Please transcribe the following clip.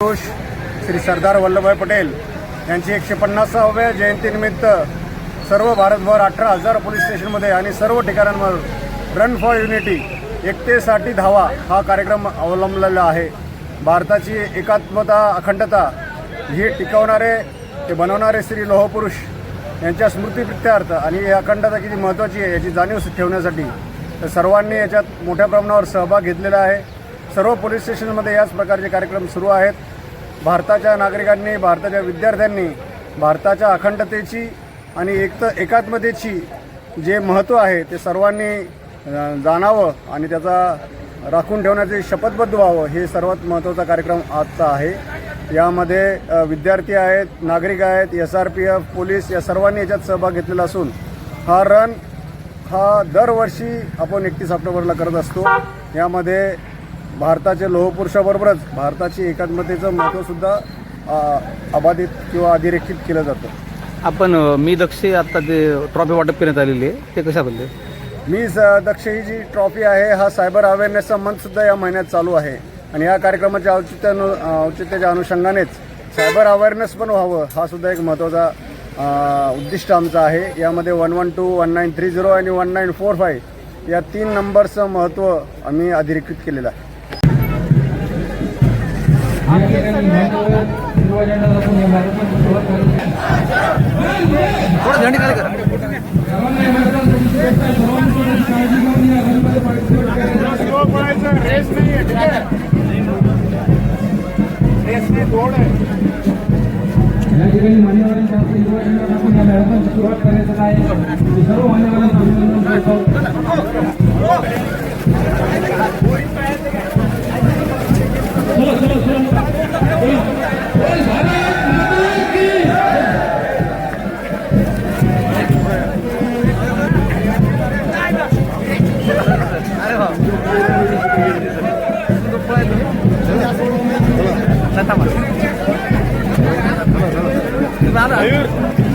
पुरुष श्री सरदार वल्लभभाई पटेल यांची एकशे पन्नासाव्या जयंतीनिमित्त सर्व भारतभर अठरा हजार पोलीस स्टेशनमध्ये आणि सर्व ठिकाणांवर रन फॉर युनिटी एकतेसाठी धावा हा कार्यक्रम अवलंबलेला आहे. भारताची एकात्मता अखंडता ही टिकवणारे ते बनवणारे श्री लोहपुरुष यांच्या स्मृतीप्रित्यार्थ आणि ही अखंडता किती महत्त्वाची आहे याची जाणीव ठेवण्यासाठी तर सर्वांनी याच्यात मोठ्या प्रमाणावर सहभाग घेतलेला आहे. सर्व पोलीस स्टेशनमध्ये याच प्रकारचे कार्यक्रम सुरू आहेत. भारताच्या नागरिकांनी भारताच्या विद्यार्थ्यांनी भारताच्या अखंडतेची आणि एक एकात्मतेची जे महत्त्व आहे ते सर्वांनी जाणावं आणि त्याचा राखून ठेवण्याचे शपथबद्ध व्हावं हे सर्वात महत्त्वाचा कार्यक्रम आजचा आहे. यामध्ये विद्यार्थी आहेत नागरिक आहेत S R P F police या सर्वांनी याच्यात सहभाग घेतलेला असून हा रन हा दरवर्षी आपण एकतीस ऑक्टोबरला करत असतो. यामध्ये भारताच्या लोहपुरुषाबरोबरच भारताची एकात्मतेचं महत्त्वसुद्धा अबाधित किंवा अधोरेखित केलं जातं. आपण मी दक्ष आता ते ट्रॉफी वाटप करण्यात आलेली आहे. ते कशा बदले मी स- दक्ष ही जी ट्रॉफी आहे हा सायबर अवेअरनेसचा मंथसुद्धा या महिन्यात चालू आहे. आणि या कार्यक्रमाच्या औचित्यानु औचित्याच्या अनुषंगानेच सायबर अवेअरनेस पण व्हावं हा सुद्धा एक महत्त्वाचा उद्दिष्ट आमचं आहे. यामध्ये one one two one nine three zero आणि वन नाईन फोर फाय या तीन नंबरचं महत्त्व आम्ही अधोरेखित केलेलं आहे. या ठिकाणी महत्त्व शिवरायांना आपण या कार्यक्रमाची मान्यवरांच्या हस्ते युवकांना आपण या मॅरेथॉनची सुरुवात करायचं आहे. सर्व मान्यवरांना अभिनंदन करतो. Sen tamam. Tamam tamam. Kız